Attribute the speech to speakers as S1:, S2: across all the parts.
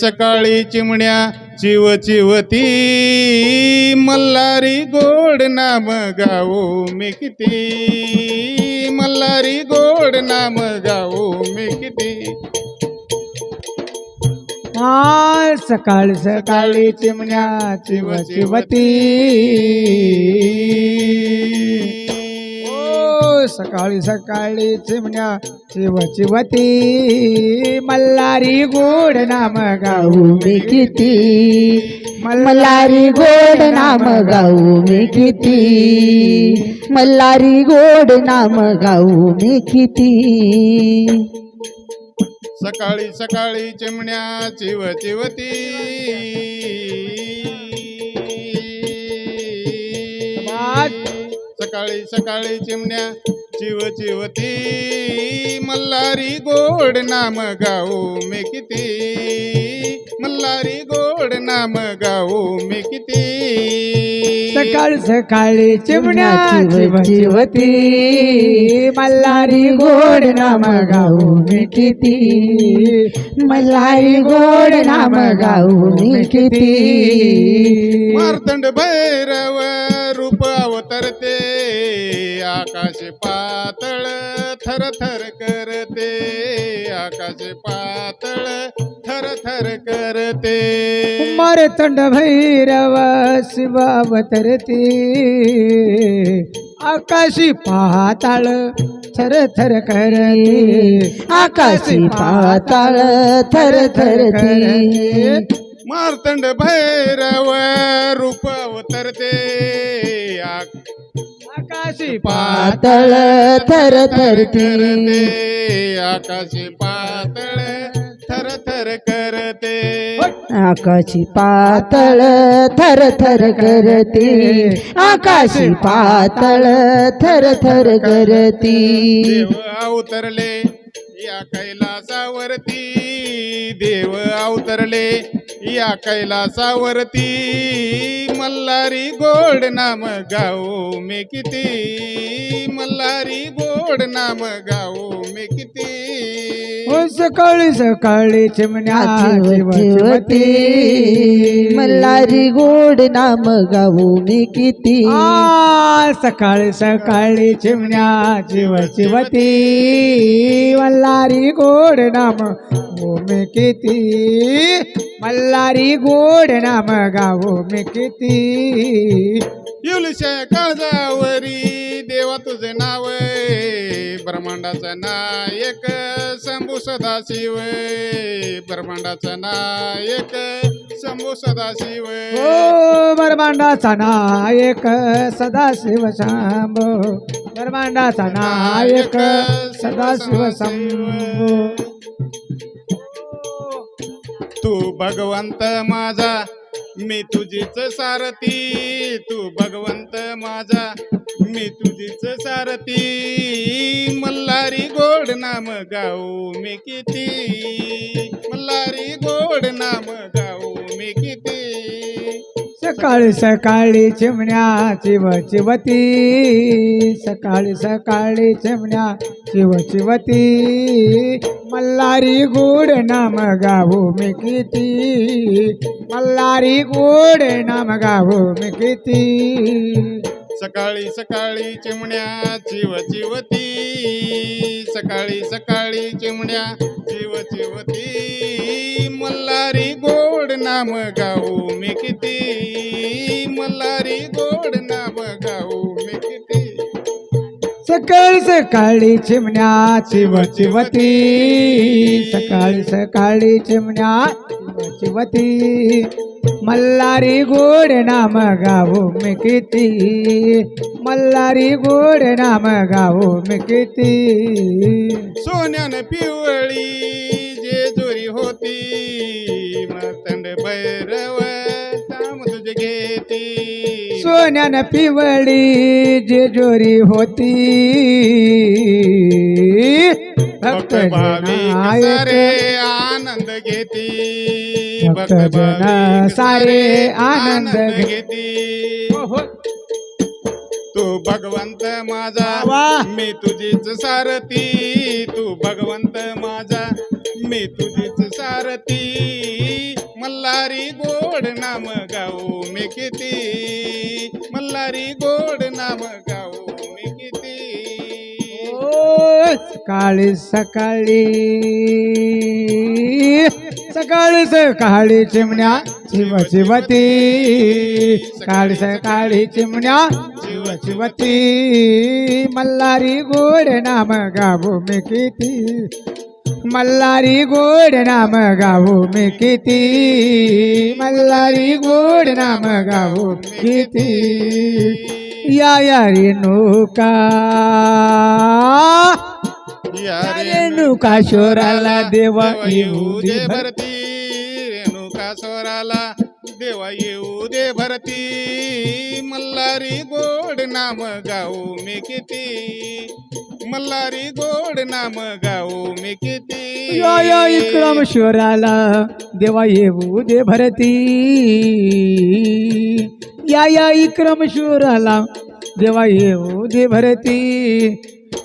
S1: सकाळी चिमण्या चिव चिवती मल्हारी गोड नाम गावो मी किती मल्हारी गोड नाम गावो मी किती
S2: हा सकाळी सकाळी चिमण्या चिव चिवती. सकाळी सकाळी चिमण्या शिव शिवती मल्हारी गोड नाम गाऊ मी किती?
S3: मल्हारी गोड नाम गाऊ मी किती? मल्हारी गोड नाम गाऊ मी किती?
S1: सकाळी सकाळी चिमण्या चिव चिवती सकाळी सकाळी चिमण्या चिव चिवती. मल्हारी गोड नाम गाऊ मी किती. मल्हारी गोड नाम गाऊ मी किती.
S2: सकाळी सकाळी चिमण्या चिव चिवती. मल्हारी गोड नाम गाऊ मी किती.
S3: मल्हारी गोड नाम गाऊ मी किती.
S1: मार्तंड भैरव रूप अवतरते आकाश पातळ थर थर करते आकाश पातळ थर थर करते
S2: मारतंड भैरव शिवावतरती आकाशी पाताळ थर थर करते
S3: आकाशी पाताळ थर थर करते.
S1: मार्तंड भैरव रूप अवतरते आक-
S2: आकाशी
S3: पातळ थर थर
S1: करते. आकाशी पातळ थर थर करते.
S3: आकाशी पातळ थर थर करते. आकाशी पातळ थर थर करती.
S1: देव अवतरले या कैलासावरती देव अवतरले. या कैलासावरती मल्हारी गोड नाम गाऊ मी किती. मल्हारी गोड नाम गाऊ मी किती.
S2: सकाळी सकाळी चिमण्या चिव चिवती
S3: मल्हारी गोड नाम गाऊ मी किती
S2: सकाळी सकाळी चिमण्या चिव चिवती मल्हारी गोड नाम गावो मी किती. मल्हारी गोड नाम गावो मी किती
S1: युलशा काळजावरी देवा तुझे नाव. ब्रह्मांडाचा नायक शंभू सदाशिव. ब्रह्मांडाचा नायक शंभू सदाशिव.
S2: ओ ब्रह्मांडाचा नायक सदाशिव शंभो. ब्रह्मांडाचा नायक सदाशिव शंभो.
S1: तू भगवंत माझा मी तुझीच सारथी. तू भगवंत माझा मी तुझीच सारथी. मल्हारी गोड नाम गाऊ मी किती. मल्हारी गोड नाम गाऊ मी किती.
S2: सकाळी सकाळी चिमण्या चिव चिवती. सकाळी सकाळी चिमण्या चिव चिवती. मल्हारी गोड नाम गावो मी किती. मल्हारी गोड नाम गावो मी किती.
S1: सकाळी सकाळी चिमण्या चिव चिवती. सकाळी सकाळी चिमण्या चिव चिवती. मल्हारी गोड नाम गाऊ मी किती. मल्हारी गोड नाम गाऊ मी किती.
S2: सकाळी सकाळी चिमण्या चिव चिवती. सकाळी सकाळी चिमण्या चिव चिवती. मल्हारी गोड नाम गावो मी किती. मल्हारी गोड नाम गावो मी किती.
S1: सोन्यानं पिवळी जेजुरी होती मर्तंड भैरव तुझे घेती.
S2: सोन्यान पिवळी जेजोरी होती
S1: भक्त भाविक सारे आनंद घेती.
S2: भक्त जन सारे आनंद
S1: घेती.
S2: हो, हो.
S1: तू भगवंत माझा. मी तुझीच सारथी. तू भगवंत माझा मी तुझीच सारथी. मल्हारी गोड नाम गाऊ मी किती. मल्हारी गोड नाम गाऊ
S2: सकाळी सकाळी. सकाळी सकाळी चिमण्या शिव शिवती सकाळी सकाळी चिमण्या शिव शिवती मल्हारी गोड नाम गावो मी किती. मल्हारी गोड नाम गावो मी किती. मल्हारी गोड नाम गावो किती. या या
S1: नोका.
S2: रेणुका शोराला देवा येऊ दे भर-
S1: भरती. रेणुका स्वराला देवा येऊ दे भरती. मल्हारी गोड नाम गाऊ मी किती. मल्हारी गोड नाम गाऊ मी किती.
S2: या या इक्रम शोराला देवा येऊ दे भरती. या या इक्रम शोराला देवा येऊ दे भरती.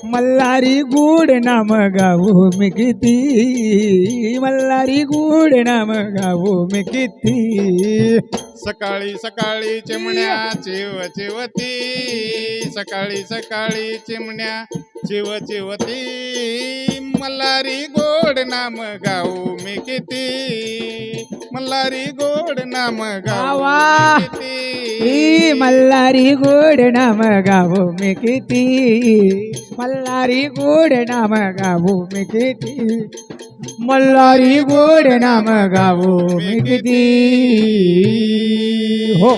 S2: मल्हारी गोड नाम गाऊ मी किती? मल्हारी गोड नाम गाऊ मी किती?
S1: सकाळी सकाळी चिमण्या चिव चिवती. सकाळी सकाळी चिमण्या चिव चिवती. मल्हारी गोड नाम गाऊ मी किती? मल्हारी गोड नाम गाऊ. मी किती?
S2: ई मल्हारी गोड नाम गावो मी किती मल्हारी गोड नाम गावो मी किती मल्हारी गोड नाम गावो मी किती हो